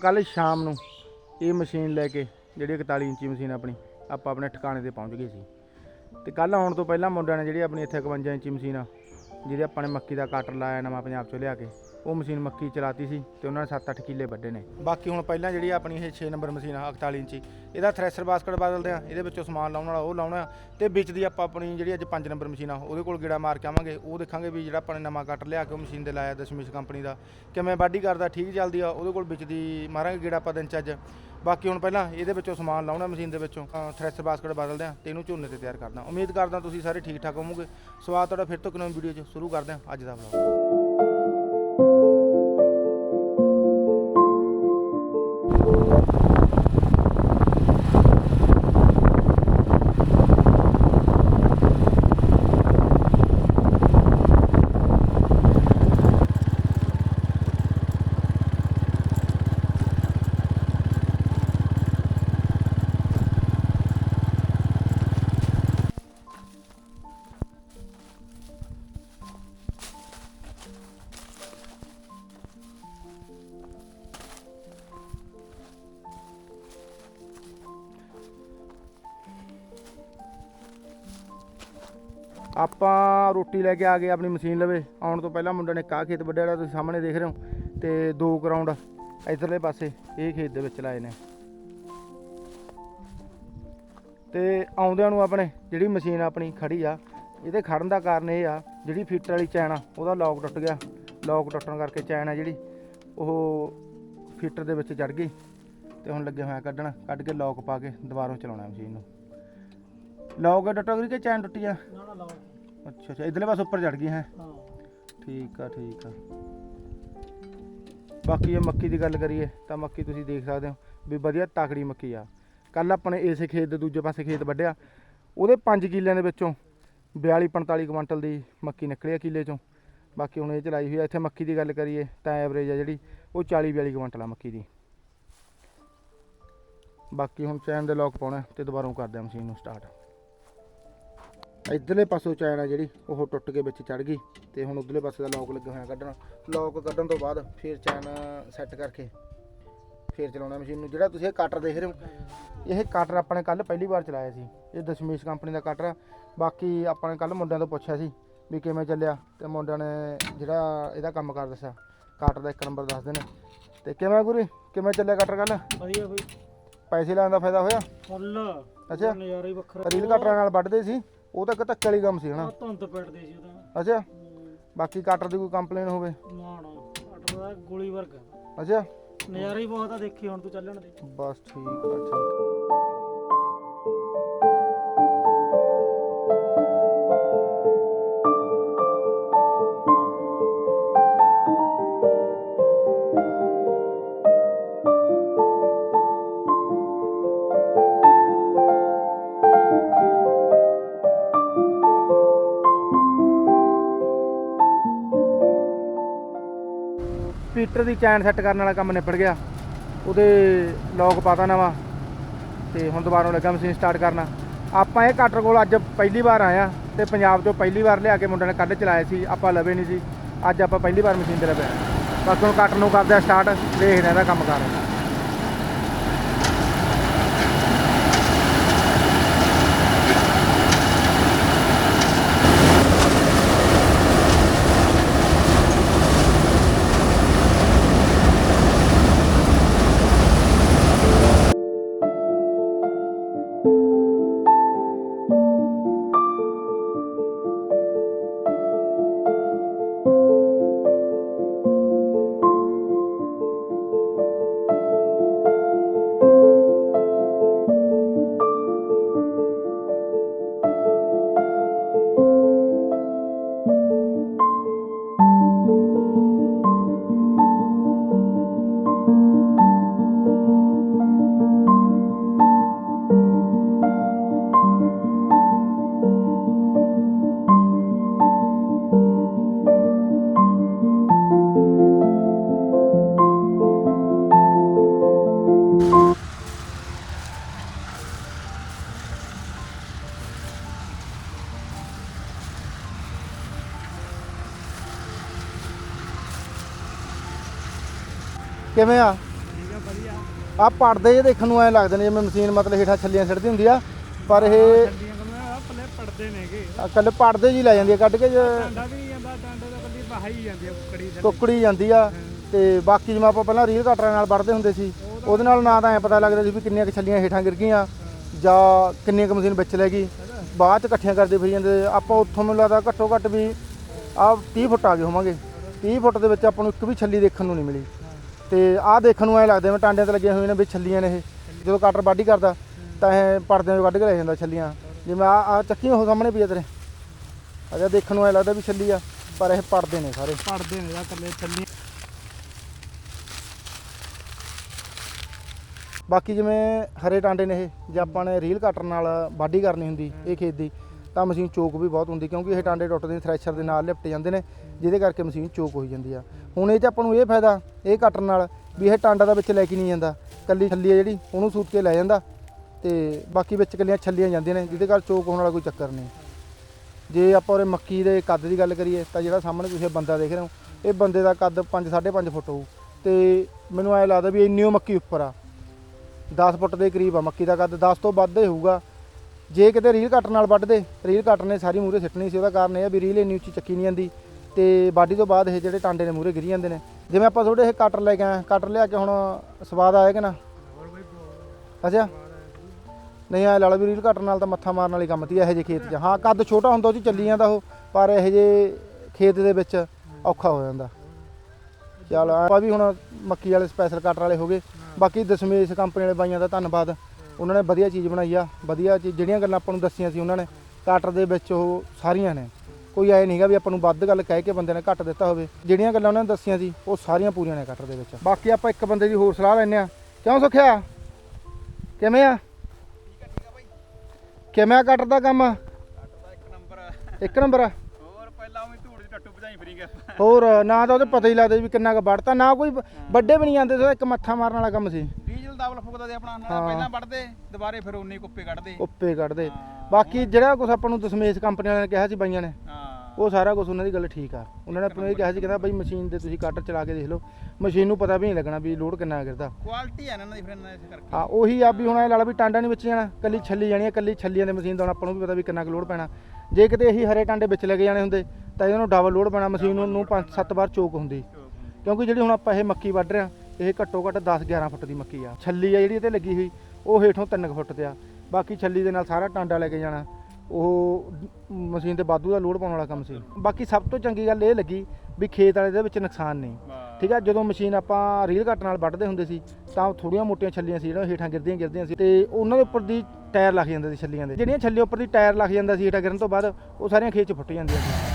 ਆਪਾਂ ਕੱਲ ਸ਼ਾਮ ਨੂੰ ਇਹ ਮਸ਼ੀਨ ਲੈ ਕੇ, ਜਿਹੜੀ 41 ਇੰਚੀ ਮਸ਼ੀਨ ਆਪਣੀ, ਆਪਾਂ ਆਪਣੇ ਠਿਕਾਣੇ ਤੇ ਪਹੁੰਚ ਗਏ ਸੀ। ਤੇ ਕੱਲ ਆਉਣ ਤੋਂ ਪਹਿਲਾਂ ਮੁੰਡਿਆਂ ਨੇ ਜਿਹੜੀ ਆਪਣੀ ਇੱਥੇ 51 ਇੰਚੀ ਮਸ਼ੀਨ ਆ, ਜਿਹਦੇ ਆਪਾਂ ਨੇ ਮੱਕੀ ਦਾ ਕਟਰ ਲਾਇਆ, ਨਵਾਂ ਪੰਜਾਬ ਚੋਂ ਲਿਆ ਕੇ ਉਹ ਮਸ਼ੀਨ ਮੱਕੀ ਚਲਾਤੀ ਸੀ ਤੇ ਉਹਨਾਂ ਨੇ 7-8 ਕਿੱਲੇ ਵੱਢੇ ਨੇ। ਬਾਕੀ ਹੁਣ ਪਹਿਲਾਂ ਜਿਹੜੀ ਆਪਣੀ ਇਹ 6 ਨੰਬਰ ਮਸ਼ੀਨ ਆ 41 ਇੰਚੀ, ਇਹਦਾ ਥ੍ਰੈਸ਼ਰ ਬਾਸਕਟ ਬਦਲਦੇ ਆ, ਇਹਦੇ ਵਿੱਚੋਂ ਸਮਾਨ ਲਾਉਣ ਵਾਲਾ ਉਹ ਲਾਉਣਾ ਤੇ ਵਿੱਚ ਦੀ ਆਪਾਂ ਆਪਣੀ ਜਿਹੜੀ ਅੱਜ 5 ਨੰਬਰ ਮਸ਼ੀਨ ਆ, ਉਹਦੇ ਕੋਲ ਗੇੜਾ ਮਾਰ ਕੇ ਆਵਾਂਗੇ, ਉਹ ਦੇਖਾਂਗੇ ਵੀ ਜਿਹੜਾ ਆਪਾਂ ਨੇ ਨਵਾਂ ਕੱਟ ਲਿਆ ਕੇ ਉਹ ਮਸ਼ੀਨ ਦੇ ਲਾਇਆ ਦਸ਼ਮੇਸ਼ ਕੰਪਨੀ ਦਾ, ਕਿਵੇਂ ਵਾਢੀ ਕਰਦਾ, ਠੀਕ ਚੱਲਦੀ ਆ, ਉਹਦੇ ਕੋਲ ਵਿੱਚ ਦੀ ਮਾਰਾਂਗੇ ਗੇੜਾ ਆਪਾਂ ਦਿਨ ਚ ਅੱਜ। ਬਾਕੀ ਹੁਣ ਪਹਿਲਾਂ ਇਹਦੇ ਵਿੱਚੋਂ ਸਮਾਨ ਲਾਉਣਾ ਮਸ਼ੀਨ ਦੇ ਵਿੱਚੋਂ ਥ੍ਰੈਸ਼ਰ ਬਾਸਕਟ ਬਦਲਦੇ ਆ ਤੇ ਇਹਨੂੰ ਝੋਨੇ ਤੇ ਤਿਆਰ ਕਰਦਾ। ਉਮੀਦ ਕਰਦਾ ਤੁਸੀਂ ਸਾਰੇ ਠੀਕ ਠਾਕ ਹੋਵੋਗੇ। ਸਵਾਦ ਤੁਹਾਡਾ ਫਿਰ ਤੋਂ ਇੱਕ ਨਵੀਂ ਵੀਡੀਓ 'ਚ, ਸ਼ੁਰੂ ਕਰਦੇ ਆ ਅੱਜ ਦਾ ਵਲੌਗ ਆਪਾਂ ਰੋਟੀ ਲੈ ਕੇ ਆ ਗਏ ਆਪਣੀ ਮਸ਼ੀਨ ਲਵੇ। ਆਉਣ ਤੋਂ ਪਹਿਲਾਂ ਮੁੰਡੇ ਨੇ ਕਾਹ ਖੇਤ ਵੱਢਿਆ ਜਿਹੜਾ ਤੁਸੀਂ ਸਾਹਮਣੇ ਦੇਖ ਰਹੇ ਹੋ ਤੇ ਦੋ ਗਰਾਊਂਡ ਇਧਰਲੇ ਪਾਸੇ, ਇਹ ਖੇਤ ਦੇ ਵਿੱਚ ਲਾਏ ਨੇ। ਤੇ ਆਉਂਦਿਆਂ ਨੂੰ ਆਪਣੇ ਜਿਹੜੀ ਮਸ਼ੀਨ ਆਪਣੀ ਖੜੀ ਆ, ਇਹਦੇ ਖੜਨ ਦਾ ਕਾਰਨ ਇਹ ਆ, ਜਿਹੜੀ ਫੀਟਰ ਵਾਲੀ ਚੈਨ ਆ, ਉਹਦਾ ਲੌਕ ਟੁੱਟ ਗਿਆ। ਲੌਕ ਟੁੱਟਣ ਕਰਕੇ ਚੈਨ ਆ ਜਿਹੜੀ, ਉਹ ਫੀਟਰ ਦੇ ਵਿੱਚ ਚੜ ਗਈ ਤੇ ਹੁਣ ਲੱਗੇ ਹੋਇਆ ਕੱਢਣ, ਕੱਢ ਕੇ ਲੌਕ ਪਾ ਕੇ ਦੁਬਾਰਾ ਚਲਾਉਣਾ ਮਸ਼ੀਨ ਨੂੰ। ਲੌਕ ਟੁੱਟ ਗਈ ਕਿ ਚੈਨ ਟੁੱਟੀ ਆ? ਨਾ ਨਾ ਲਾਓ ਅੱਛਾ ਅੱਛਾ ਇਧਰਲੇ ਪਾਸੇ ਉੱਪਰ ਚੜ ਗਈ ਹੈ? ਹਾਂ। ਠੀਕ ਆ ਠੀਕ ਆ। ਬਾਕੀ ਇਹ ਮੱਕੀ ਦੀ ਗੱਲ ਕਰੀਏ ਤਾਂ ਮੱਕੀ ਤੁਸੀਂ ਦੇਖ ਸਕਦੇ ਹੋ ਵੀ ਵਧੀਆ ਤਕੜੀ ਮੱਕੀ ਆ। ਕੱਲ ਆਪਣੇ ਇਸੇ ਖੇਤ ਦੇ ਦੂਜੇ ਪਾਸੇ ਖੇਤ ਵੱਢਿਆ। ਉਹਦੇ 5 ਕਿੱਲਿਆਂ ਦੇ ਵਿੱਚੋਂ 42 45 ਕੁਇੰਟਲ ਦੀ ਮੱਕੀ ਨਿਕਲੀ ਆ ਕਿੱਲੇ ਚੋਂ। ਬਾਕੀ ਹੁਣ ਇਹ ਚਲਾਈ ਹੋਈ ਆ। ਇੱਥੇ ਮੱਕੀ ਦੀ ਗੱਲ ਕਰੀਏ ਤਾਂ ਐਵਰੇਜ ਆ ਜਿਹੜੀ ਉਹ 40 42 ਕੁਇੰਟਲ ਆ ਮੱਕੀ ਦੀ। ਬਾਕੀ ਹੁਣ ਚੈਨ ਦੇ ਲੋਕ ਪਾਉਣਾ ਤੇ ਦੁਬਾਰਾ ਕਰਦੇ ਆ ਮਸ਼ੀਨ ਨੂੰ ਸਟਾਰਟ ਇਧਰਲੇ ਪਾਸੋਂ ਚੈਨ ਆ ਜਿਹੜੀ ਉਹ ਟੁੱਟ ਕੇ ਵਿੱਚ ਚੜ ਗਈ ਤੇ ਹੁਣ ਉਧਰਲੇ ਪਾਸੇ ਦਾ ਲੌਕ ਲੱਗਾ ਹੋਇਆ ਕੱਢਣ। ਲੌਕ ਕੱਢਣ ਤੋਂ ਬਾਅਦ ਫਿਰ ਚੈਨ ਸੈੱਟ ਕਰਕੇ ਫਿਰ ਚਲਾਉਣਾ ਮਸ਼ੀਨ ਨੂੰ। ਜਿਹੜਾ ਤੁਸੀਂ ਇਹ ਕਟਰ ਦੇਖ ਰਹੇ ਹੋ ਇਹ ਕਟਰ ਆਪਾਂ ਨੇ ਕੱਲ ਪਹਿਲੀ ਵਾਰ ਚਲਾਇਆ ਸੀ। ਇਹ ਦਸ਼ਮੇਸ਼ ਕੰਪਨੀ ਦਾ ਕਟਰ ਆ। ਬਾਕੀ ਆਪਾਂ ਨੇ ਕੱਲ ਮੁੰਡਿਆਂ ਤੋਂ ਪੁੱਛਿਆ ਸੀ ਵੀ ਕਿਵੇਂ ਚੱਲਿਆ ਤੇ ਮੁੰਡਿਆਂ ਨੇ ਜਿਹੜਾ ਇਹਦਾ ਕੰਮ ਕਰ ਦੱਸਿਆ। ਕਟਰ ਦਾ ਇੱਕ ਨੰਬਰ ਦੱਸਦੇ ਨੇ ਤੇ ਕਿਵੇਂ ਗੁਰੀ? ਕਿਵੇਂ ਚੱਲਿਆ ਕਟਰ ਕੱਲ ਵਧੀਆ ਬਈ। ਪੈਸੇ ਲਾਉਣ ਦਾ ਫਾਇਦਾ ਹੋਇਆ? ਫੁੱਲ। ਅੱਛਾ। ਨਜ਼ਾਰਾ ਹੀ ਵੱਖਰਾ। ਰੀਲ ਕਟਰਾਂ ਨਾਲ ਵੱਢਦੇ ਸੀ? ਉਹ ਤਾਂ ਇੱਕ ਧੱਕੇ ਵਾਲੀ ਕੰਮ ਸੀ ਹਨਾ? ਆਹ ਧੁੰਦ ਪੈਟਦੇ ਸੀ ਉਹਦਾ ਅੱਛਾ। ਬਾਕੀ ਕਟਰ ਦੀ ਕੋਈ ਕੰਪਲੇਨ ਹੋਵੇ? ਨਾ ਨਾ। ਅਟਰ ਦਾ ਗੋਲੀ ਵਰਗਾ। ਅੱਛਾ। ਨਜ਼ਾਰਾ ਹੀ ਬਹੁਤ ਆ ਦੇਖੀ ਹੁਣ ਤੂੰ ਚੱਲਣ ਦੇ। ਬਸ ਠੀਕ ਆ ਠੀਕ ਪੀਟਰ ਦੀ ਚੈਨ ਸੈੱਟ ਕਰਨ ਵਾਲਾ ਕੰਮ ਨਿਪਟ ਗਿਆ। ਉਹਦੇ ਲੌਕ ਪਾਤਾ ਨਵਾਂ ਤੇ ਹੁਣ ਦੁਬਾਰਾ ਲੱਗਾ ਮਸ਼ੀਨ ਸਟਾਰਟ ਕਰਨਾ। ਆਪਾਂ ਇਹ ਕਟਰ ਕੋਲ ਅੱਜ ਪਹਿਲੀ ਵਾਰ ਆਇਆ ਤੇ ਪੰਜਾਬ ਤੋਂ ਪਹਿਲੀ ਵਾਰ ਲਿਆ ਕੇ ਮੁੰਡੇ ਨੇ ਕੱਢ ਚਲਾਇਆ ਸੀ, ਆਪਾਂ ਲਵੇ ਨਹੀਂ ਸੀ। ਅੱਜ ਆਪਾਂ ਪਹਿਲੀ ਵਾਰ ਮਸ਼ੀਨ ਤੇ ਲਵੇ। ਬਸ ਹੁਣ ਕਟਰ ਨੂੰ ਕਰਦੇ ਆ ਸਟਾਰਟ ਦੇਖਦੇ ਆ ਇਹਦਾ ਕੰਮ ਕਰ। ਕਿਵੇਂ ਆ? ਠੀਕ ਆ ਆ ਪੜਦੇ ਜੇ ਦੇਖਣ ਨੂੰ ਐ ਲੱਗਦੇ ਨੇ ਜਿਵੇਂ ਮਸ਼ੀਨ ਮਤਲਬ ਹੇਠਾਂ ਛੱਲੀਆਂ ਛੱਡਦੀ ਹੁੰਦੀ ਆ ਪਰ ਇਹ ਪੱਲੇ ਪੜਦੇ ਨੇਗੇ। ਕੱਲ ਪੜਦੇ ਜੀ ਲੈ ਜਾਂਦੀ ਆ ਕੱਢ ਕੇ ਜੇ ਡਾਂਡਾ ਵੀ ਨਹੀਂ ਜਾਂਦਾ ਡਾਂਡੇ ਦਾ ਕੱਲੀ ਬਾਹਾ ਹੀ ਜਾਂਦੀ ਆ ਕੁੱਕੜੀ ਥੱਲੇ ਕੁੱਕੜੀ ਜਾਂਦੀ ਆ ਤੇ ਬਾਕੀ ਜਿਵੇਂ ਆਪਾਂ ਪਹਿਲਾਂ ਰੀਲ ਕਟਰਾਂ ਨਾਲ ਵੜਦੇ ਹੁੰਦੇ ਸੀ ਉਹਦੇ ਨਾਲ ਨਾ ਤਾਂ ਐ ਪਤਾ ਲੱਗਦਾ ਸੀ ਵੀ ਕਿੰਨੀਆਂ ਕੁ ਛੱਲੀਆਂ ਹੇਠਾਂ ਗਿਰ ਗਈਆਂ ਜਾਂ ਕਿੰਨੀਆਂ ਕੁ ਮਸ਼ੀਨ ਵਿੱਚ ਲੈ ਗਈ। ਬਾਅਦ ਚ ਇਕੱਠੀਆਂ ਕਰਦੇ ਫਿਰ ਜਾਂਦੇ ਆਪਾਂ ਉੱਥੋਂ ਮੈਨੂੰ ਲੱਗਦਾ ਘੱਟੋ ਘੱਟ ਵੀ ਆ 30 ਫੁੱਟ ਆ ਗਏ ਹੋਵਾਂਗੇ। 30 ਫੁੱਟ ਦੇ ਵਿੱਚ ਆਪਾਂ ਨੂੰ ਇੱਕ ਵੀ ਛੱਲੀ ਦੇਖਣ ਨੂੰ ਨਹੀਂ ਮਿਲੀ। ਤੇ ਆਹ ਦੇਖਣ ਨੂੰ ਐ ਲੱਗਦਾ ਮੈਂ ਟਾਂਡਿਆਂ ਤੇ ਲੱਗੀਆਂ ਹੋਈਆਂ ਨੇ ਵੀ ਛੱਲੀਆਂ ਨੇ ਇਹ। ਜਦੋਂ ਕਟਰ ਵਾਢੀ ਕਰਦਾ ਤਾਂ ਇਹ ਪਰਦਿਆਂ ਚੋਂ ਕੱਢ ਕੇ ਲੈ ਜਾਂਦਾ ਛੱਲੀਆਂ। ਜਿਵੇਂ ਆ ਆ ਚੱਕੀਆਂ ਉਹ ਸਾਹਮਣੇ ਪਈ ਆ ਤੇਰੇ। ਅਜਾ ਦੇਖਣ ਨੂੰ ਐ ਲੱਗਦਾ ਵੀ ਛੱਲੀ ਆ ਪਰ ਇਹ ਪੜਦੇ ਨੇ ਸਾਰੇ। ਪੜਦੇ ਨੇ ਜਾਂ ਕੱਲੇ ਛੱਲੀਆਂ ਬਾਕੀ ਜਿਵੇਂ ਹਰੇ ਟਾਂਡੇ ਨੇ ਇਹ ਜੇ ਆਪਾਂ ਨੇ ਰੀਲ ਕਟਰ ਨਾਲ ਵਾਢੀ ਕਰਨੀ ਹੁੰਦੀ ਇਹ ਖੇਤ ਦੀ ਤਾਂ ਮਸ਼ੀਨ ਚੋਕ ਵੀ ਬਹੁਤ ਹੁੰਦੀ, ਕਿਉਂਕਿ ਇਹ ਟਾਂਡੇ ਟੁੱਟਦੇ ਨੇ ਥ੍ਰੈਸ਼ਰ ਦੇ ਨਾਲ ਲਿਪਟ ਜਾਂਦੇ ਨੇ, ਜਿਹਦੇ ਕਰਕੇ ਮਸ਼ੀਨ ਚੋਕ ਹੋਈ ਜਾਂਦੀ ਆ। ਹੁਣ ਇਹ 'ਚ ਆਪਾਂ ਨੂੰ ਇਹ ਫਾਇਦਾ, ਇਹ ਕੱਟਣ ਨਾਲ ਵੀ ਇਹ ਟਾਂਡਾ ਦਾ ਵਿੱਚ ਲੈ ਕੇ ਨਹੀਂ ਜਾਂਦਾ। ਕੱਲੀ ਛੱਲੀ ਆ ਜਿਹੜੀ, ਉਹਨੂੰ ਸੂਤ ਕੇ ਲੈ ਜਾਂਦਾ ਤੇ ਬਾਕੀ ਵਿੱਚ ਕੱਲੀਆਂ ਛੱਲੀਆਂ ਜਾਂਦੀਆਂ ਨੇ, ਜਿਹਦੇ ਕਰਕੇ ਚੋਕ ਹੋਣ ਵਾਲਾ ਕੋਈ ਚੱਕਰ ਨਹੀਂ। ਜੇ ਆਪਾਂ ਉਹਰੇ ਮੱਕੀ ਦੇ ਕੱਦ ਦੀ ਗੱਲ ਕਰੀਏ, ਤਾਂ ਜਿਹੜਾ ਸਾਹਮਣੇ ਤੁਸੀਂ ਬੰਦਾ ਦੇਖ ਰਹੇ ਹੋ, ਇਹ ਬੰਦੇ ਦਾ ਕੱਦ 5 5.5 ਫੁੱਟ ਹੋਊ। ਤੇ ਮੈਨੂੰ ਐ ਲੱਗਦਾ ਵੀ ਇੰਨੀ ਮੱਕੀ ਉੱਪਰ ਆ। 10 ਫੁੱਟ ਦੇ ਕਰੀਬ ਆ ਮੱਕੀ ਦਾ ਕੱਦ 10 ਤੋਂ ਵੱਧ ਹੀ ਹੋਊਗਾ। ਜੇ ਕਿਤੇ ਰੀਲ ਕੱਟ ਨਾਲ ਵੱਢਦੇ, ਰੀਲ ਕੱਟ ਨੇ, ਸਾਰੀ ਮੂਰੇ ਸਿੱਟਣੀ ਸੀ, ਉਹਦਾ ਕਾਰਨ ਇਹ ਆ ਵੀ ਰੀਲ ਇੰਨੀ ਉੱਚੀ ਚੱਕੀ ਨਹੀਂ ਜਾਂਦੀ ਤੇ ਵਾਢੀ ਤੋਂ ਬਾਅਦ ਇਹ ਜਿਹੜੇ ਟਾਂਡੇ ਨੇ ਮੂਰੇ ਗਿਰੀ ਜਾਂਦੇ ਨੇ। ਜਿਵੇਂ ਆਪਾਂ ਥੋੜੇ ਇਹ ਕਟਰ ਲੈ ਕੇ ਆਏ, ਕਟਰ ਲਿਆ ਕੇ ਹੁਣ ਸਵਾਦ ਆਇਆ ਕਿ ਨਾ? ਅੱਛਾ। ਨਹੀਂ ਆ ਲਾਲਾ ਵੀ ਰੀਲ ਕੱਟਣ ਨਾਲ ਤਾਂ ਮੱਥਾ ਮਾਰਨ ਵਾਲੀ ਕੰਮ ਤੀ ਇਹੋ ਜਿਹੇ ਖੇਤ 'ਚ। ਹਾਂ, ਕੱਦ ਛੋਟਾ ਹੁੰਦਾ ਉਹ 'ਚ ਚੱਲੀ ਜਾਂਦਾ ਉਹ, ਪਰ ਇਹੋ ਜਿਹੇ ਖੇਤ ਦੇ ਵਿੱਚ ਔਖਾ ਹੋ ਜਾਂਦਾ। ਚੱਲ, ਆਪਾਂ ਵੀ ਹੁਣ ਮੱਕੀ ਵਾਲੇ ਸਪੈਸ਼ਲ ਕਟਰ ਵਾਲੇ ਹੋ ਗਏ। ਬਾਕੀ ਦਸ਼ਮੇਸ਼ ਕੰਪਨੀ ਵਾਲੇ ਬਾਈਆਂ ਦਾ ਧੰਨਵਾਦ। ਉਹਨਾਂ ਨੇ ਵਧੀਆ ਚੀਜ਼ ਬਣਾਈ ਆ ਵਧੀਆ ਚੀਜ਼ ਜਿਹੜੀਆਂ ਗੱਲਾਂ ਆਪਾਂ ਨੂੰ ਦੱਸੀਆਂ ਸੀ ਉਹਨਾਂ ਨੇ ਕਟਰ ਦੇ ਵਿੱਚ ਉਹ ਸਾਰੀਆਂ ਨੇ। ਕੋਈ ਐ ਨਹੀਂਗਾ ਵੀ ਆਪਾਂ ਨੂੰ ਵੱਧ ਗੱਲ ਕਹਿ ਕੇ ਬੰਦੇ ਨੇ ਘੱਟ ਦਿੱਤਾ ਹੋਵੇ। ਜਿਹੜੀਆਂ ਗੱਲਾਂ ਉਹਨਾਂ ਨੇ ਦੱਸੀਆਂ ਸੀ ਉਹ ਸਾਰੀਆਂ ਪੂਰੀਆਂ ਨੇ ਕਟਰ ਦੇ ਵਿੱਚ। ਬਾਕੀ ਆਪਾਂ ਇੱਕ ਬੰਦੇ ਦੀ ਹੋਰ ਸਲਾਹ ਲੈਂਦੇ ਆ ਕਿਉਂ ਸੁਖਿਆ? ਕਿਵੇਂ ਆ? ਕਿਵੇਂ ਆ ਕਟਰ ਦਾ ਕੰਮ? ਇੱਕ ਨੰਬਰ ਆ। ਇੱਕ ਨੰਬਰ ਆ ਹੋਰ ਪਹਿਲਾਂ ਉਹ ਧੂੜ ਦੀ ਟੱਟੂ ਭਜਾਈ ਫਰੀ ਗਿਆ ਹੋਰ ਨਾ ਤਾਂ ਉਹਦੇ ਪਤਾ ਹੀ ਲੱਗਦਾ ਵੀ ਕਿੰਨਾ ਕੁ ਵੜਤਾ ਨਾ ਕੋਈ ਵੱਡੇ ਵੀ ਨਹੀਂ ਜਾਂਦੇ ਸੀ ਇੱਕ ਮੱਥਾ ਮਾਰਨ ਵਾਲਾ ਕੰਮ ਸੀ। ਦਾਬਲ ਫੁਕਦਾ ਦੇ ਆਪਣਾ ਨਾਲ ਹਾਂ। ਪਹਿਲਾਂ ਵੱਢਦੇ ਦੁਬਾਰੇ ਫਿਰ ਉਨੇ ਕੁੱਪੇ ਕੱਢਦੇ। ਉੱਪੇ ਕੱਢਦੇ। ਹਾਂ। ਬਾਕੀ ਜਿਹੜਾ ਕੁਝ ਆਪਾਂ ਨੂੰ ਦਸ਼ਮੇਸ਼ ਕੰਪਨੀ ਵਾਲਿਆਂ ਨੇ ਕਿਹਾ ਸੀ ਬਾਈਆਂ ਨੇ ਹਾਂ। ਉਹ ਸਾਰਾ ਕੁਝ ਉਹਨਾਂ ਦੀ ਗੱਲ ਠੀਕ ਆ। ਉਹਨਾਂ ਨੇ ਆਪਾਂ ਨੂੰ ਇਹ ਕਿਹਾ ਸੀ ਕਹਿੰਦਾ ਬਾਈ ਮਸ਼ੀਨ ਤੇ ਤੁਸੀਂ ਕਟਰ ਚਲਾ ਕੇ ਦੇਖ ਲਓ। ਮਸ਼ੀਨ ਨੂੰ ਪਤਾ ਵੀ ਨਹੀਂ ਲੱਗਣਾ ਵੀ ਲੋਡ ਕਿੰਨਾ ਗਿਰਦਾ। ਕੁਆਲਿਟੀ ਆ ਇਹਨਾਂ ਦੀ ਫਿਰ ਇਹਨਾਂ ਇਸ ਕਰਕੇ। ਹਾਂ ਉਹੀ ਆ ਵੀ ਹੁਣ ਇਹ ਲਾ ਲਾ ਵੀ ਟਾਂਡਾ ਨਹੀਂ ਵਿੱਚ ਜਾਣਾ। ਕੱਲੀ ਛੱਲੀ ਜਾਣੀ ਆ ਕੱਲੀ ਛੱਲੀਆਂ ਦੇ ਮਸ਼ੀਨ ਦਾ ਹੁਣ ਆਪਾਂ ਨੂੰ ਵੀ ਪਤਾ ਵੀ ਕਿੰਨਾ ਕੁ ਲੋਡ ਪੈਣਾ। ਜੇ ਕਿਤੇ ਇਹੀ ਹਰੇ ਟਾਂਡੇ ਵਿੱਚ ਲੈ ਕੇ ਜਾਣੇ ਹੁੰਦੇ ਤਾਂ ਇਹਨਾਂ ਨੂੰ ਡਬਲ ਲੋਡ ਪੈਣਾ ਮਸ਼ੀਨ ਨੂੰ- ਨੂੰ 5-7 ਵਾਰ ਚੋਕ ਹੁੰਦੀ। ਕਿਉਂਕਿ ਜਿਹੜੀ ਹੁਣ ਆਪਾਂ ਇਹ ਮੱਕੀ ਵੱਢ ਰਹੇ ਆ ਇਹ ਘੱਟੋ ਘੱਟ 10-11 ਫੁੱਟ ਦੀ ਮੱਕੀ ਆ। ਛੱਲੀ ਆ ਜਿਹੜੀ ਇਹਤੇ ਲੱਗੀ ਹੋਈ ਉਹ ਹੇਠੋਂ 3 ਫੁੱਟ ਤੇ ਆ। ਬਾਕੀ ਛੱਲੀ ਦੇ ਨਾਲ ਸਾਰਾ ਟਾਂਡਾ ਲੈ ਕੇ ਜਾਣਾ। ਉਹ ਮਸ਼ੀਨ ਤੇ ਵਾਧੂ ਦਾ ਲੋਡ ਪਾਉਣ ਵਾਲਾ ਕੰਮ ਸੀ। ਬਾਕੀ ਸਭ ਤੋਂ ਚੰਗੀ ਗੱਲ ਇਹ ਲੱਗੀ ਵੀ ਖੇਤ ਵਾਲੇ ਦੇ ਵਿੱਚ ਨੁਕਸਾਨ ਨਹੀਂ। ਠੀਕ ਆ ਜਦੋਂ ਮਸ਼ੀਨ ਆਪਾਂ ਰੀਲ ਕੱਟ ਨਾਲ ਵੱਢਦੇ ਹੁੰਦੇ ਸੀ ਤਾਂ ਥੋੜੀਆਂ ਮੋਟੀਆਂ ਛੱਲੀਆਂ ਸੀ ਜਿਹੜੀਆਂ ਹੇਠਾਂ ਗਿਰਦੀਆਂ ਗਿਰਦੀਆਂ ਸੀ। ਤੇ ਉਹਨਾਂ ਦੇ ਉੱਪਰ ਦੀ ਟਾਇਰ ਲੱਗ ਜਾਂਦੇ ਸੀ ਛੱਲੀਆਂ ਦੇ। ਜਿਹੜੀਆਂ ਛੱਲੀਆਂ ਉੱਪਰ ਦੀ ਟਾਇਰ ਲੱਗ ਜਾਂਦਾ ਸੀ ਹੇਠਾਂ ਗਿਰਨ ਤੋਂ ਬਾਅਦ ਉਹ ਸਾਰੀਆਂ ਖੇਤ 'ਚ ਫੁੱਟ ਜਾਂਦੀਆਂ ਸੀ।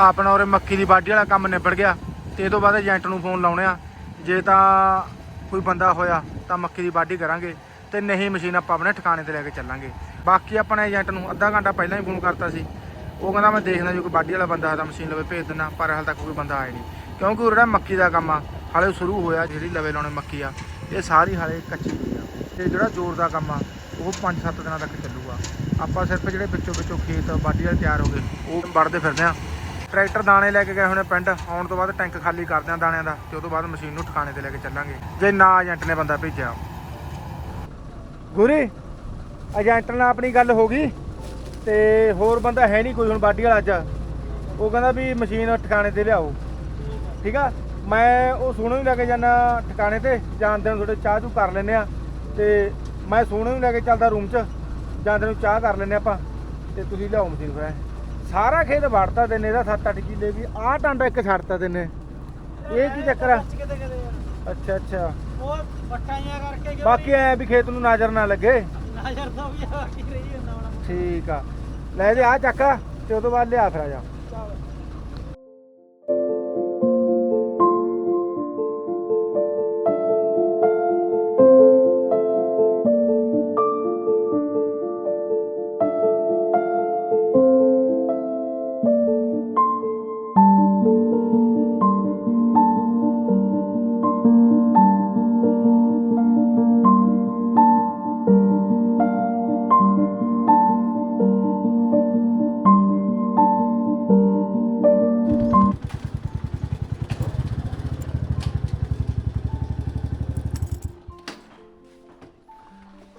ਆਪਣਾ ਉਰੇ ਮੱਕੀ ਦੀ ਵਾਢੀ ਵਾਲਾ ਕੰਮ ਨਿਬੜ ਗਿਆ ਤੇ ਇਹ ਤੋਂ ਬਾਅਦ ਏਜੰਟ ਨੂੰ ਫੋਨ ਲਾਉਣੇ ਆ। ਜੇ ਤਾਂ ਕੋਈ ਬੰਦਾ ਹੋਇਆ ਤਾਂ ਮੱਕੀ ਦੀ ਵਾਢੀ ਕਰਾਂਗੇ ਤੇ ਨਹੀਂ ਮਸ਼ੀਨ ਆਪਾਂ ਆਪਣੇ ਠਿਕਾਣੇ ਤੇ ਲੈ ਕੇ ਚੱਲਾਂਗੇ। ਬਾਕੀ ਆਪਣੇ ਏਜੰਟ ਨੂੰ ਅੱਧਾ ਘੰਟਾ ਪਹਿਲਾਂ ਹੀ ਫੋਨ ਕਰਤਾ ਸੀ। ਉਹ ਕਹਿੰਦਾ ਮੈਂ ਦੇਖਦਾ ਜੇ ਕੋਈ ਵਾਢੀ ਵਾਲਾ ਬੰਦਾ ਹੈ ਤਾਂ ਮਸ਼ੀਨ ਲਵੇ ਭੇਜ ਦਿੰਦਾ, ਪਰ ਹਾਲ ਤੱਕ ਕੋਈ ਬੰਦਾ ਆਇਆ ਨਹੀਂ। ਕਿਉਂਕਿ ਉਹ ਜਿਹੜਾ ਮੱਕੀ ਦਾ ਕੰਮ ਆ, ਹਾਲੇ ਸ਼ੁਰੂ ਹੋਇਆ, ਜਿਹੜੀ ਲਵੇ ਲਾਉਣੇ ਮੱਕੀ ਆ, ਇਹ ਸਾਰੀ ਹਾਲੇ ਕੱਚੀ ਹੋਈ ਆ। ਤੇ ਜਿਹੜਾ ਜ਼ੋਰ ਦਾ ਕੰਮ ਆ, ਉਹ 5-7 ਦਿਨਾਂ ਤੱਕ ਚੱਲੂਗਾ। ਆਪਾਂ ਸਿਰਫ ਜਿਹੜੇ ਵਿੱਚੋਂ ਵਿੱਚੋਂ ਖੇਤ ਵਾਢੀ ਵਾਲੇ ਤਿਆਰ ਹੋ ਗਏ, ਉਹ ਵੜਦੇ ਫਿਰਦੇ ਆ। ਟਰੈਕਟਰ ਦਾਣੇ ਲੈ ਕੇ ਗਏ ਹੋਣੇ ਪਿੰਡ। ਆਉਣ ਤੋਂ ਬਾਅਦ ਟੈਂਕ ਖਾਲੀ ਕਰਦੇ ਆ ਦਾਣਿਆਂ ਦਾ ਤੇ ਉਹ ਤੋਂ ਬਾਅਦ ਮਸ਼ੀਨ ਨੂੰ ਠਿਕਾਣੇ ਤੇ ਲੈ ਕੇ ਚੱਲਾਂਗੇ। ਜੇ ਨਾ ਏਜੰਟ ਨੇ ਬੰਦਾ ਭੇਜਿਆ। ਗੁਰੀ, ਏਜੰਟ ਨਾਲ ਆਪਣੀ ਗੱਲ ਹੋ ਗਈ ਤੇ ਹੋਰ ਬੰਦਾ ਹੈ ਨਹੀਂ ਕੋਈ ਹੁਣ ਬਾਡੀ ਵਾਲਾ ਅੱਜ। ਉਹ ਕਹਿੰਦਾ ਵੀ ਮਸ਼ੀਨ ਠਿਕਾਣੇ ਤੇ ਲਿਆਓ। ਠੀਕ ਆ? ਮੈਂ ਉਹ ਸੋਨੂੰ ਹੀ ਲੈ ਕੇ ਜਾਣਾ ਠਿਕਾਣੇ ਤੇ ਜਾਂਦੇ ਨੂੰ ਥੋੜੇ ਚਾਹ ਚੂ ਕਰ ਲੈਨੇ ਆ। ਤੇ ਮੈਂ ਸੋਨੂੰ ਹੀ ਲੈ ਕੇ ਚੱਲਦਾ ਰੂਮ 'ਚ ਜਾਂਦੇ ਨੂੰ ਚਾਹ ਕਰ ਲੈਨੇ ਆਪਾਂ। ਤੇ ਤੁਸੀਂ ਲਿਆਓ ਮਸ਼ੀਨ ਫਿਰ। ਸਾਰਾ ਖੇਤ ਵੜਤਾ ਦਿਨੇ ਇਹਦਾ 7-8 ਕਿੱਲੇ ਵੀ ਆਹ ਟਾਂਡਾ ਇੱਕ ਛੱਡਤਾ ਦਿਨੇ। ਇਹ ਕੀ ਚੱਕਰ ਆ? ਅੱਛਾ ਅੱਛਾ। ਉਹ ਪੱਟਾਈਆਂ ਕਰਕੇ ਕਿ ਬਾਕੀ ਐ ਵੀ ਖੇਤ ਨੂੰ ਨਜ਼ਰ ਨਾ ਲੱਗੇ। ਨਜ਼ਰ ਤਾਂ ਵੀ ਆ ਕੀ ਰਹੀ ਹੁੰਦਾ ਹੁਣ। ਠੀਕ ਆ। ਲੈ ਦੇ ਆ ਚੱਕ ਤੇ ਉਹ ਤੋਂ ਬਾਅਦ ਲਿਆ ਫਿਰ ਆ ਜਾ।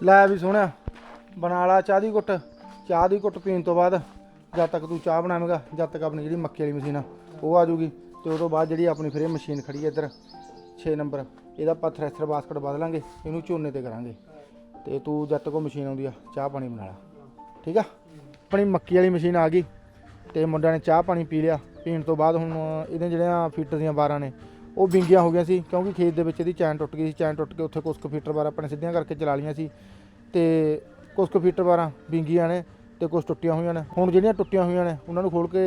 ਲੈ ਵੀ ਸੋਹਣਿਆ, ਬਣਾ ਲਾ ਚਾਹ ਦੀ ਘੁੱਟ। ਚਾਹ ਦੀ ਘੁੱਟ ਪੀਣ ਤੋਂ ਬਾਅਦ ਜਦ ਤੱਕ ਤੂੰ ਚਾਹ ਬਣਾਵੇਂਗਾ, ਜਦ ਤੱਕ ਆਪਣੀ ਜਿਹੜੀ ਮੱਕੀ ਵਾਲੀ ਮਸ਼ੀਨ ਆ, ਉਹ ਆ ਜੂਗੀ ਤੇ ਉਹ ਤੋਂ ਬਾਅਦ ਜਿਹੜੀ ਆਪਣੀ ਫਿਰ ਇਹ ਮਸ਼ੀਨ ਖੜੀ ਹੈ ਇੱਧਰ 6 ਨੰਬਰ, ਇਹਦਾ ਆਪਾਂ ਥ੍ਰੈਸ਼ਰ ਬਾਸਕਟ ਬਦਲਾਂਗੇ ਇਹਨੂੰ ਝੋਨੇ ਤੇ ਕਰਾਂਗੇ। ਤੇ ਤੂੰ ਜਦ ਤੱਕ ਉਹ ਮਸ਼ੀਨ ਆਉਂਦੀ ਆ, ਚਾਹ ਪਾਣੀ ਬਣਾ ਲਾ। ਠੀਕ ਆ? ਆਪਣੀ ਮੱਕੀ ਵਾਲੀ ਮਸ਼ੀਨ ਆ ਗਈ, ਤੇ ਮੁੰਡਿਆਂ ਨੇ ਚਾਹ ਪਾਣੀ ਪੀ ਲਿਆ। ਪੀਣ ਤੋਂ ਬਾਅਦ ਹੁਣ ਇਹਦੇ ਜਿਹੜੀਆਂ ਫੀਟਰ ਦੀਆਂ ਬਾਰਾਂ ਨੇ, ਉਹ ਵਿੰਗੀਆਂ ਹੋ ਗਈਆਂ ਸੀ, ਕਿਉਂਕਿ ਖੇਤ ਦੇ ਵਿੱਚ ਇਹਦੀ ਚੈਨ ਟੁੱਟ ਗਈ ਸੀ, ਚੈਨ ਟੁੱਟ ਕੇ ਉੱਥੇ ਕੁਛ ਕੁ ਫੀਟਰ ਬਾਰ ਆਪਣੇ ਸਿੱਧੀਆਂ ਕਰਕੇ ਚਲਾ ਲਈਆਂ ਸੀ। ਤੇ ਕੁਛ ਕੁ ਫੀਟਰ ਬਾਰਾਂ ਵਿੰਗੀਆਂ ਨੇ ਤੇ ਕੁਛ ਟੁੱਟੀਆਂ ਹੋਈਆਂ ਨੇ। ਹੁਣ ਜਿਹੜੀਆਂ ਟੁੱਟੀਆਂ ਹੋਈਆਂ ਨੇ, ਉਹਨਾਂ ਨੂੰ ਖੋਲ ਕੇ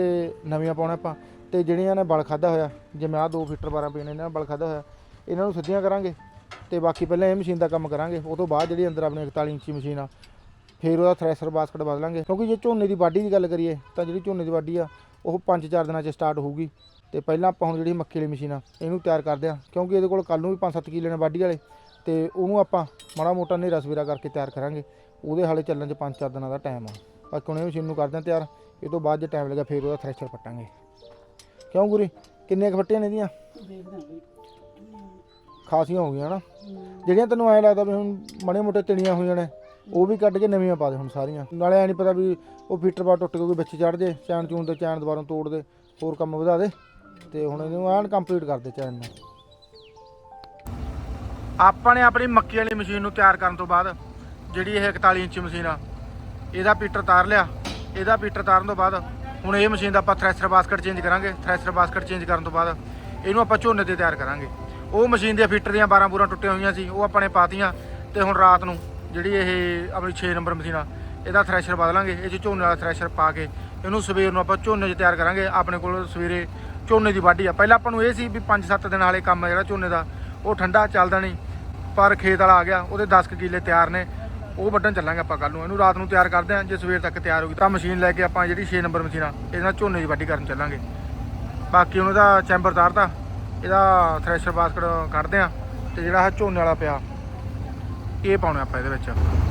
ਨਵੀਆਂ ਪਾਉਣਾ ਆਪਾਂ। ਤੇ ਜਿਹੜੀਆਂ ਨੇ ਬਲ ਖਾਦਾ ਹੋਇਆ ਜਿਵੇਂ ਆਹ ਦੋ ਫੀਟਰ ਬਾਰਾਂ ਪਏ ਨੇ, ਇਹਨਾਂ ਨੇ ਬਲ ਖਾਦਾ ਹੋਇਆ, ਇਹਨਾਂ ਨੂੰ ਸਿੱਧੀਆਂ ਕਰਾਂਗੇ। ਤੇ ਬਾਕੀ ਪਹਿਲਾਂ ਇਹ ਮਸ਼ੀਨ ਦਾ ਕੰਮ ਕਰਾਂਗੇ, ਉਹ ਤੋਂ ਬਾਅਦ ਜਿਹੜੀ ਅੰਦਰ ਆਪਣੀ 41 ਇੰਚੀ ਮਸ਼ੀਨ ਆ, ਫਿਰ ਉਹਦਾ ਥ੍ਰੈਸ਼ਰ ਬਾਸਕਟ ਬਦਲਾਂਗੇ ਕਿਉਂਕਿ ਜੇ ਝੋਨੇ ਦੀ ਵਾਢੀ ਦੀ ਗੱਲ ਕਰੀਏ, ਤਾਂ ਜਿਹੜੀ ਝੋਨੇ ਦੀ ਵਾਢੀ ਆ, ਉਹ 5-4 ਦਿਨਾਂ 'ਚ ਸਟਾਰਟ ਹੋਊਗੀ। ਤੇ ਪਹਿਲਾਂ ਆਪਾਂ ਹੁਣ ਜਿਹੜੀ ਮੱਕੀ ਵਾਲੀ ਮਸ਼ੀਨ ਆ, ਇਹਨੂੰ ਤਿਆਰ ਕਰਦੇ ਆ। ਕਿਉਂਕਿ ਇਹਦੇ ਕੋਲ ਕੱਲ ਨੂੰ ਵੀ 5-7 ਕਿੱਲੇ ਨੇ ਵਾਢੀ ਵਾਲੇ। ਤੇ ਉਹਨੂੰ ਆਪਾਂ ਮਾੜਾ ਮੋਟਾ ਹਨੇਰਾ ਸਵੇਰਾ ਕਰਕੇ ਤਿਆਰ ਕਰਾਂਗੇ। ਉਹਦੇ ਹਾਲੇ ਚੱਲਣ 'ਚ 5-4 ਦਿਨਾਂ ਦਾ ਟਾਈਮ ਆ। ਬਾਕੀ ਹੁਣ ਇਹ ਮਸ਼ੀਨ ਨੂੰ ਕਰਦੇ ਹਾਂ ਤਿਆਰ। ਇਹ ਤੋਂ ਬਾਅਦ ਜੇ ਟਾਈਮ ਲੱਗਾ ਫਿਰ ਉਹਦਾ ਥ੍ਰੈਸ਼ਰ ਪੱਟਾਂਗੇ। ਕਿਉਂ ਗੁਰੀ? ਕਿੰਨੀਆਂ ਕੁ ਫੱਟੀਆਂ ਨੇ ਇਹਦੀਆਂ? ਖਾਸੀਆਂ ਹੋ ਗਈਆਂ ਨਾ ਜਿਹੜੀਆਂ ਤੈਨੂੰ ਐਂ ਲੱਗਦਾ ਵੀ ਹੁਣ ਮਾੜੇ ਮੋਟੇ ਤਿਣੀਆਂ ਹੋਈਆਂ ਨੇ, ਉਹ ਵੀ ਕੱਢ ਕੇ ਨਵੀਆਂ ਪਾ ਦੇ ਹੁਣ ਸਾਰੀਆਂ। ਨਾਲੇ ਐ ਨਹੀਂ ਪਤਾ ਵੀ ਉਹ ਫੀਟਰ ਬਾਰ ਟੁੱਟ ਕੇ ਕੋਈ ਵਿੱਚ ਚੜ ਜੇ, ਚੈਨ ਚੂਨ ਤੇ ਚੈਨ ਦੁਬਾਰਾ ਤੋੜ ਦੇ, ਹੋਰ ਕੰਮ ਵਧਾ ਦੇ। ਤੇ ਹੁਣ ਇਹਨੂੰ ਐਨ ਕੰਪਲੀਟ ਕਰ ਦੇ ਚੈਨ ਨੂੰ। ਆਪਾਂ ਨੇ ਆਪਣੀ ਮੱਕੀ ਵਾਲੀ ਮਸ਼ੀਨ ਨੂੰ ਤਿਆਰ ਕਰਨ ਤੋਂ ਬਾਅਦ ਜਿਹੜੀ ਇਹ 41 ਇੰਚ ਮਸ਼ੀਨ ਆ, ਇਹਦਾ ਪੀਟਰ ਤਾਰ ਲਿਆ। ਇਹਦਾ ਪੀਟਰ ਤਾਰਨ ਤੋਂ ਬਾਅਦ ਹੁਣ ਇਹ ਮਸ਼ੀਨ ਦਾ ਆਪਾਂ ਥ੍ਰੈਸ਼ਰ ਬਾਸਕਟ ਚੇਂਜ ਕਰਾਂਗੇ। ਥ੍ਰੈਸ਼ਰ ਬਾਸਕਟ ਚੇਂਜ ਕਰਨ ਤੋਂ ਬਾਅਦ ਇਹਨੂੰ ਆਪਾਂ ਝੋਨੇ ਤੇ ਤਿਆਰ ਕਰਾਂਗੇ। ਉਹ ਮਸ਼ੀਨ ਦੀਆਂ ਫੀਟਰ ਦੀਆਂ 12 ਬੂਰਾਂ ਟੁੱਟੀਆਂ ਹੋਈਆਂ ਸੀ, ਉਹ ਆਪਾਂ ਨੇ ਪਾਤੀਆਂ ਤੇ ਹੁਣ ਰਾਤ ਨੂੰ ਜਿਹੜੀ ਇਹ ਆਪਣੀ 6 ਨੰਬਰ ਮਸ਼ੀਨ ਆ, ਇਹਦਾ ਥ੍ਰੈਸ਼ਰ ਬਦਲਾਂਗੇ। ਇਹ 'ਚ ਝੋਨੇ ਵਾਲਾ ਥ੍ਰੈਸ਼ਰ ਪਾ ਕੇ ਇਹਨੂੰ ਸਵੇਰ ਨੂੰ ਆਪਾਂ ਝੋਨੇ 'ਚ ਤਿਆਰ ਕਰਾਂਗੇ। ਆਪਣੇ ਕੋਲ ਸਵੇਰੇ ਝੋਨੇ ਦੀ ਵਾਢੀ ਆ। ਪਹਿਲਾਂ ਆਪਾਂ ਨੂੰ ਇਹ ਸੀ ਵੀ 5-7 ਦਿਨ ਵਾਲੇ ਕੰਮ ਆ ਜਿਹੜਾ ਝੋਨੇ ਦਾ, ਉਹ ਠੰਡਾ ਚੱਲਦਾ ਨਹੀਂ। ਪਰ ਖੇਤ ਵਾਲਾ ਆ ਗਿਆ, ਉਹਦੇ 10 ਕੁ ਕਿੱਲੇ ਤਿਆਰ ਨੇ, ਉਹ ਵੱਢਣ ਚੱਲਾਂਗੇ ਆਪਾਂ ਕੱਲ ਨੂੰ, ਇਹਨੂੰ ਰਾਤ ਨੂੰ ਤਿਆਰ ਕਰਦੇ ਆਂ, ਜੇ ਸਵੇਰ ਤੱਕ ਤਿਆਰ ਹੋ ਗਈ ਤਾਂ ਮਸ਼ੀਨ ਲੈ ਕੇ ਆਪਾਂ ਜਿਹੜੀ 6 ਨੰਬਰ ਮਸ਼ੀਨ ਆ, ਇਹਦੇ ਨਾਲ ਝੋਨੇ ਦੀ ਵਾਢੀ ਕਰਨ ਚੱਲਾਂਗੇ। ਬਾਕੀ ਉਹਨਾਂ ਦਾ ਚੈਂਬਰ ਤਾਰਤਾ, ਇਹਦਾ ਥ੍ਰੈਸ਼ਰ ਬਾਸਕਟ ਕੱਢਦੇ ਆਂ, ਤੇ ਜਿਹੜਾ ਆਹ ਝੋਨੇ ਵਾਲਾ ਪਿਆ, ਇਹ ਪਾਉਣਾ ਆਪਾਂ ਇਹਦੇ ਵਿੱਚ।